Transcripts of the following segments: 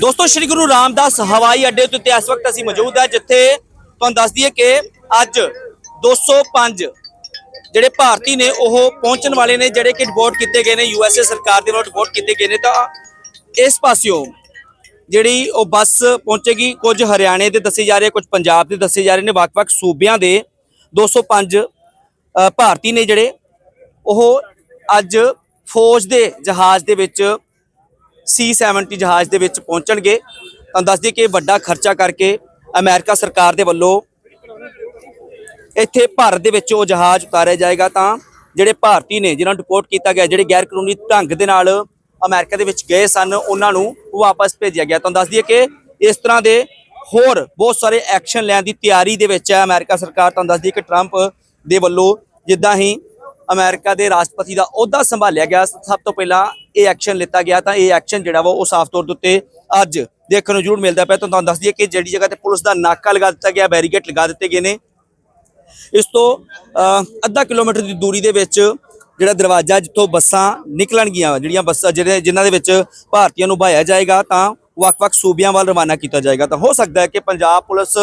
ਦੋਸਤੋ ਸ਼੍ਰੀ ਗੁਰੂ ਰਾਮਦਾਸ ਹਵਾਈ ਅੱਡੇ ਉੱਤੇ ਇਸ ਵਕਤ ਅਸੀਂ ਮੌਜੂਦ ਹਾਂ ਜਿੱਥੇ ਤੁਹਾਨੂੰ ਦੱਸ ਦਈਏ ਕਿ ਅੱਜ 205 ਜਿਹੜੇ ਭਾਰਤੀ ਨੇ ਉਹ ਪਹੁੰਚਣ ਵਾਲੇ ਨੇ ਜਿਹੜੇ ਕਿ ਰਿਪੋਰਟ ਕੀਤੇ ਗਏ ਨੇ ਯੂਐਸਏ ਸਰਕਾਰ ਦੇ ਵੱਲੋਂ ਡਿਪੋਰਟ ਕੀਤੇ ਗਏ ਨੇ। ਤਾਂ ਇਸ ਪਾਸਿਓਂ ਜਿਹੜੀ ਉਹ ਬੱਸ ਪਹੁੰਚੇਗੀ ਕੁਝ ਹਰਿਆਣੇ ਦੇ ਦੱਸੇ ਜਾ ਰਹੇ ਕੁਝ ਪੰਜਾਬ ਦੇ ਦੱਸੇ ਜਾ ਰਹੇ ਨੇ ਵੱਖ-ਵੱਖ ਸੂਬਿਆਂ ਦੇ 205 ਅ, ਭਾਰਤੀ ਨੇ ਜਿਹੜੇ ਉਹ ਅੱਜ ਫੌਜ ਦੇ ਜਹਾਜ਼ ਦੇ ਵਿੱਚ C70 ਜਹਾਜ਼ ਦੇ ਵਿੱਚ ਪਹੁੰਚਣਗੇ। ਤਾਂ ਦੱਸ ਦਈਏ ਕਿ ਵੱਡਾ ਖਰਚਾ ਕਰਕੇ ਅਮਰੀਕਾ ਸਰਕਾਰ ਦੇ ਵੱਲੋਂ ਇੱਥੇ ਭਾਰਤ ਦੇ ਵਿੱਚ ਉਹ ਜਹਾਜ਼ ਉਤਾਰਿਆ ਜਾਏਗਾ। ਤਾਂ ਜਿਹੜੇ ਭਾਰਤੀ ਨੇ, ਜਿਨ੍ਹਾਂ ਨੂੰ ਡਿਪੋਰਟ ਕੀਤਾ ਗਿਆ, ਜਿਹੜੇ ਗੈਰ ਕਾਨੂੰਨੀ ਢੰਗ ਦੇ ਨਾਲ ਅਮਰੀਕਾ ਦੇ ਵਿੱਚ ਗਏ ਸਨ, ਉਹਨਾਂ ਨੂੰ ਵਾਪਸ ਭੇਜਿਆ ਗਿਆ। ਤਾਂ ਦੱਸ ਦਈਏ ਕਿ ਇਸ ਤਰ੍ਹਾਂ ਦੇ ਹੋਰ ਬਹੁਤ ਸਾਰੇ ਐਕਸ਼ਨ ਲੈਣ ਦੀ ਤਿਆਰੀ ਦੇ ਵਿੱਚ ਹੈ ਅਮਰੀਕਾ ਸਰਕਾਰ। ਤੁਹਾਨੂੰ ਦੱਸਦੀ ਕਿ ਟਰੰਪ ਦੇ ਵੱਲੋਂ ਜਿੱਦਾਂ ਹੀ ਅਮਰੀਕਾ ਦੇ ਰਾਸ਼ਟਰਪਤੀ ਦਾ ਅਹੁਦਾ ਸੰਭਾਲਿਆ ਗਿਆ। ਸਭ ਤੋਂ ਪਹਿਲਾਂ ਇਹ ਐਕਸ਼ਨ ਲਿੱਤਾ ਗਿਆ ਤਾਂ ਇਹ ਐਕਸ਼ਨ ਜਿਹੜਾ ਵਾ ਉਹ ਸਾਫ਼ ਤੌਰ ਦੇ ਉੱਤੇ ਅੱਜ ਦੇਖਣ ਨੂੰ ਜ਼ਰੂਰ ਮਿਲਦਾ ਪਿਆ। ਤਾਂ ਤੁਹਾਨੂੰ ਦੱਸ ਦਈਏ ਕਿ ਜਿਹੜੀ ਜਗ੍ਹਾ ਤੇ ਪੁਲਿਸ ਦਾ ਨਾਕਾ ਲਗਾ ਦਿੱਤਾ ਗਿਆ ਬੈਰੀਕੇਡ ਲਗਾ ਦਿੱਤੇ ਗਏ ਨੇ। ਇਸ ਤੋਂ ਅੱਧਾ ਕਿਲੋਮੀਟਰ ਦੀ ਦੂਰੀ ਦੇ ਵਿੱਚ ਜਿਹੜਾ ਦਰਵਾਜ਼ਾ ਜਿੱਥੋਂ ਬੱਸਾਂ ਨਿਕਲਣਗੀਆਂ, ਜਿਹੜੀਆਂ ਬੱਸਾਂ, ਜਿਹੜੇ ਜਿਨ੍ਹਾਂ ਦੇ ਵਿੱਚ ਭਾਰਤੀਆਂ ਨੂੰ ਭਾਇਆ ਜਾਏਗਾ, ਤਾਂ ਵੱਖ-ਵੱਖ ਸੂਬਿਆਂ ਵੱਲ ਰਵਾਨਾ ਕੀਤਾ ਜਾਏਗਾ। ਤਾਂ ਹੋ ਸਕਦਾ ਹੈ ਕਿ ਪੰਜਾਬ ਪੁਲਿਸ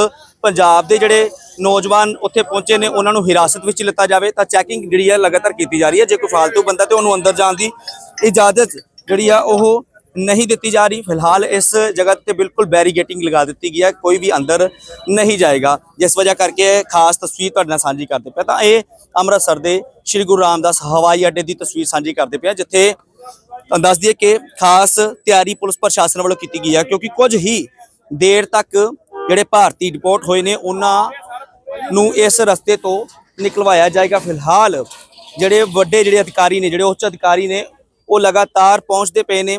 ਪੰਜਾਬ ਦੇ ਜਿਹੜੇ ਨੌਜਵਾਨ ਉੱਥੇ ਪਹੁੰਚੇ ਨੇ, ਉਹਨਾਂ ਨੂੰ ਹਿਰਾਸਤ ਵਿੱਚ ਲਿੱਤਾ ਜਾਵੇ। ਤਾਂ ਚੈਕਿੰਗ ਜਿਹੜੀ ਹੈ ਲਗਾਤਾਰ ਕੀਤੀ ਜਾ ਰਹੀ ਹੈ। ਜੇ ਕੋਈ ਫਾਲਤੂ ਬੰਦਾ ਤੇ ਉਹਨੂੰ ਅੰਦਰ ਜਾਣ ਦੀ ਇਜਾਜ਼ਤ ਜਿਹੜੀ ਆ, ਉਹ ਨਹੀਂ ਦਿੱਤੀ ਜਾ ਰਹੀ। ਫਿਲਹਾਲ ਇਸ ਜਗ੍ਹਾ ਤੇ ਬਿਲਕੁਲ ਬੈਰੀਗੇਟਿੰਗ ਲਗਾ ਦਿੱਤੀ ਗਈ ਹੈ। ਕੋਈ ਵੀ ਅੰਦਰ ਨਹੀਂ ਜਾਏਗਾ। ਜਿਸ ਵਜ੍ਹਾ ਕਰਕੇ ਇਹ ਖਾਸ ਤਸਵੀਰ ਤੁਹਾਡੇ ਨਾਲ ਸਾਂਝੀ ਕਰਦੇ ਪਿਆ ਤਾਂ ਇਹ ਅੰਮ੍ਰਿਤਸਰ ਦੇ ਸ੍ਰੀ ਗੁਰੂ ਰਾਮਦਾਸ ਹਵਾਈ ਅੱਡੇ ਦੀ ਤਸਵੀਰ ਸਾਂਝੀ ਕਰਦੇ ਪਿਆ ਜਿੱਥੇ ਤੁਹਾਨੂੰ ਦੱਸ ਦਈਏ ਕਿ ਖਾਸ ਤਿਆਰੀ ਪੁਲਿਸ ਪ੍ਰਸ਼ਾਸਨ ਵੱਲੋਂ ਕੀਤੀ ਗਈ ਹੈ ਕਿਉਂਕਿ ਕੁਝ ਹੀ ਦੇਰ ਤੱਕ ਜਿਹੜੇ ਭਾਰਤੀ ਡਿਪੋਰਟ ਹੋਏ ਨੇ, ਉਹਨਾਂ ਨੂੰ ਇਸ ਰਸਤੇ ਤੋਂ ਨਿਕਲਵਾਇਆ ਜਾਏਗਾ। ਫਿਲਹਾਲ ਜਿਹੜੇ ਵੱਡੇ ਜਿਹੜੇ ਅਧਿਕਾਰੀ ਨੇ, ਜਿਹੜੇ ਉੱਚ ਅਧਿਕਾਰੀ ਨੇ, ਉਹ ਲਗਾਤਾਰ ਪਹੁੰਚਦੇ ਪਏ ਨੇ,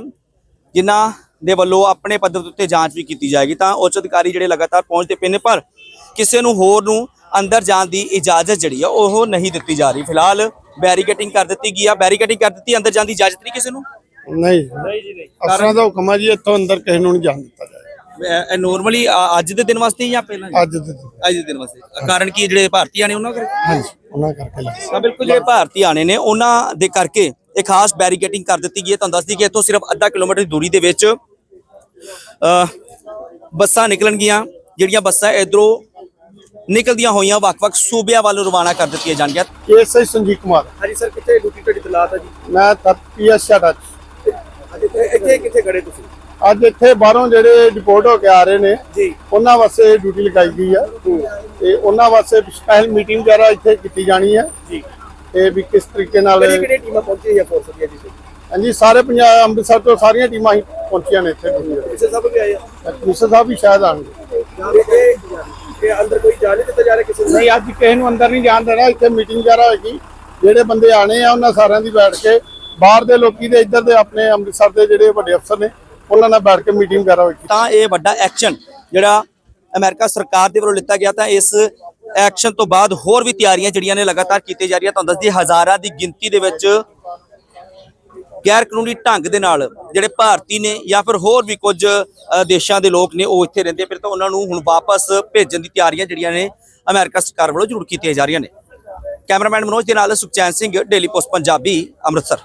ਜਿਨ੍ਹਾਂ ਦੇ ਵੱਲੋਂ ਆਪਣੇ ਪੱਧਰ ਦੇ ਉੱਤੇ ਜਾਂਚ ਵੀ ਕੀਤੀ ਜਾਏਗੀ। ਤਾਂ ਉੱਚ ਅਧਿਕਾਰੀ ਜਿਹੜੇ ਲਗਾਤਾਰ ਪਹੁੰਚਦੇ ਪਏ ਨੇ, ਪਰ ਕਿਸੇ ਨੂੰ ਹੋਰ ਨੂੰ ਅੰਦਰ ਜਾਣ ਦੀ ਇਜਾਜ਼ਤ ਜਿਹੜੀ ਆ, ਉਹ ਨਹੀਂ ਦਿੱਤੀ ਜਾ ਰਹੀ। ਫਿਲਹਾਲ ਬੈਰੀਕੇਟਿੰਗ ਕਰ ਦਿੱਤੀ ਗਈ ਆ। ਬੈਰੀਕੇਟਿੰਗ ਕਰ ਦਿੱਤੀ, ਅੰਦਰ ਜਾਣ ਦੀ ਇਜਾਜ਼ਤ ਨਹੀਂ ਕਿਸੇ ਨੂੰ? ਨਹੀਂ। ਨਹੀਂ ਜੀ ਨਹੀਂ। ਅਸਰਾਂ ਦਾ ਹੁਕਮ ਹੈ ਜੀ ਇੱਥੋਂ ਅੰਦਰ ਕਿਸੇ ਨੂੰ ਨਹੀਂ ਜਾਣ ਦਿੱਤਾ ਜਾਏ। ਨੋਰਮਲੀ ਅੱਜ ਦੇ ਦਿਨ ਵਾਸਤੇ ਜਾਂ ਪਹਿਲਾਂ ਅੱਜ ਦੇ ਦਿਨ। ਅੱਜ ਦੇ ਦਿਨ ਵਾਸਤੇ। ਕਾਰਨ ਕੀ ਜਿਹੜੇ ਭਾਰਤੀ ਆਣੇ ਉਹਨਾਂ ਕਰਕੇ? ਹਾਂਜੀ ਉਹਨਾਂ ਕਰਕੇ ਲੱਗ ਤਾਂ ਬਿਲਕੁਲ ਜਿਹੜੇ ਭਾਰਤੀ ਆਣੇ ਨੇ ਉਹਨਾਂ ਦੇ ਕਰਕੇ ਇਹ ਖਾਸ ਬੈਰੀਕੇਟਿੰਗ ਕਰ ਦਿੱਤੀ ਗਈ ਹੈ। ਤੁਹਾਨੂੰ ਦੱਸਦੀ ਕਿ ਇੱਥੋਂ ਸਿਰਫ ਅੱਧਾ ਕਿਲੋਮੀਟਰ ਦੀ ਦੂਰੀ ਦੇ ਵਿੱਚ ਅ, ਬੱਸਾਂ ਨਿਕਲਣਗੀਆਂ। ਜਿਹੜੀਆਂ ਬੱਸਾਂ ਇਧਰੋਂ ਨਿਕਲਦੀਆਂ ਹੋਈਆਂ ਵੱਖ-ਵੱਖ ਸੂਬਿਆਂ ਵੱਲ ਰਵਾਨਾ ਕਰ ਦਿੱਤੀਆਂ ਜਾਣਗੀਆਂ। ਐਸਆਈ ਸੰਜੀਤ ਕੁਮਾਰ। ਹਾਂਜੀ ਸਰ ਕਿੱਥੇ ਡਿਊਟੀ ਤੁਹਾਡੀ ਤਲਾਤ ਹੈ ਜੀ? ਮੈਂ ਤਪੀਐਸ ਛਾੜਾ ਅੱਜ ਇੱਥੇ ਇੱਥੇ ਕਿੱਥੇ ਖੜੇ ਤੁਸੀਂ? ਅੱਜ ਇੱਥੇ ਬਾਹਰੋਂ ਜਿਹੜੇ ਡਿਪੋਰਟ ਹੋ ਕੇ ਆ ਰਹੇ ਨੇ ਜੀ। ਉਹਨਾਂ ਵਾਸਤੇ ਡਿਊਟੀ ਲਗਾਈ ਗਈ ਆ। ਤੇ ਉਹਨਾਂ ਵਾਸਤੇ ਸਪੈਸ਼ਲ ਮੀਟਿੰਗ ਵਗੈਰਾ ਇੱਥੇ ਕੀਤੀ ਜਾਣੀ ਹੈ ਜੀ। ਤੇ ਵੀ ਕਿਸ ਤਰੀਕੇ ਨਾਲ ਕਿਹੜੀ ਕਿਹੜੀ ਟੀਮਾਂ ਪਹੁੰਚੀ ਹੈ ਫੋਰਸ ਦੀਆਂ ਜੀ? ਹਾਂਜੀ ਸਾਰੇ ਪੰਜਾਬ ਅੰਮ੍ਰਿਤਸਰ ਤੋਂ ਸਾਰੀਆਂ ਟੀਮਾਂ ਹੀ ਪਹੁੰਚੀਆਂ ਨੇ ਇੱਥੇ। ਤੇ। ਕਿਸੇ ਸਭ ਵੀ ਆਏ ਆ? ਕਮਿਸ਼ਨਰ ਸਾਹਿਬ ਵੀ ਸ਼ਾਇਦ ਆਣਗੇ ਇਹ ਅੰਦਰ ਕੋਈ ਜਾ ਨਹੀਂ ਦਿੱਤਾ ਜਾ ਰਿਹਾ ਕਿਸੇ ਨੂੰ? ਨਹੀਂ ਅੱਜ ਕਿਸੇ ਨੂੰ ਅੰਦਰ ਨਹੀਂ ਜਾਣ ਦੇਣਾ। ਇੱਥੇ ਮੀਟਿੰਗ ਵਗੈਰਾ ਹੋਏਗੀ। ਜਿਹੜੇ ਬੰਦੇ ਆਣੇ ਆ ਉਹਨਾਂ ਸਾਰਿਆਂ ਦੀ ਬੈਠ ਕੇ ਬਾਹਰ ਦੇ ਲੋਕੀ ਤੇ ਇੱਧਰ ਦੇ ਆਪਣੇ ਅੰਮ੍ਰਿਤਸਰ ਦੇ ਜਿਹੜੇ ਵੱਡੇ ਅਫਸਰ ਨੇ, ਉਹਨਾਂ ਨਾਲ ਬੈਠ ਕੇ ਮੀਟਿੰਗ ਵਗੈਰਾ ਹੋਏਗੀ ਤਾਂ ਇਹ ਵੱਡਾ ਐਕਸ਼ਨ ਜਿਹੜਾ ਅਮਰੀਕਾ ਸਰਕਾਰ ਦੇ ਵੱਲੋਂ ਲਿੱਤਾ ਗਿਆ ਤਾਂ ਇਸ ਐਕਸ਼ਨ ਤੋਂ ਬਾਅਦ ਹੋਰ ਵੀ ਤਿਆਰੀਆਂ ਜਿਹੜੀਆਂ ਨੇ ਲਗਾਤਾਰ ਕੀਤੀਆਂ ਜਾ ਰਹੀਆਂ, ਤੁਹਾਨੂੰ ਦੱਸਦੀ ਹਜ਼ਾਰਾਂ ਦੀ ਗਿਣਤੀ ਦੇ ਵਿੱਚ ਗੈਰ ਕਾਨੂੰਨੀ ਢੰਗ ਦੇ ਨਾਲ ਜਿਹੜੇ ਭਾਰਤੀ ਨੇ ਜਾਂ ਫਿਰ ਹੋਰ ਵੀ ਕੁਝ ਦੇਸ਼ਾਂ ਦੇ ਲੋਕ ਨੇ ਉਹ ਇੱਥੇ ਰਹਿੰਦੇ ਫਿਰ ਤਾਂ ਉਹਨਾਂ ਨੂੰ ਹੁਣ ਵਾਪਸ ਭੇਜਣ ਦੀ ਤਿਆਰੀਆਂ ਜਿਹੜੀਆਂ ਨੇ ਅਮਰੀਕਾ ਸਰਕਾਰ ਵੱਲੋਂ ਜ਼ਰੂਰ ਕੀਤੀਆਂ ਜਾ ਰਹੀਆਂ ਨੇ। ਕੈਮਰਾਮੈਨ ਮਨੋਜ ਦੇ ਨਾਲ ਸੁਖਚੈਨ ਸਿੰਘ, ਡੇਲੀ ਪੋਸਟ ਪੰਜਾਬੀ, ਅੰਮ੍ਰਿਤਸਰ।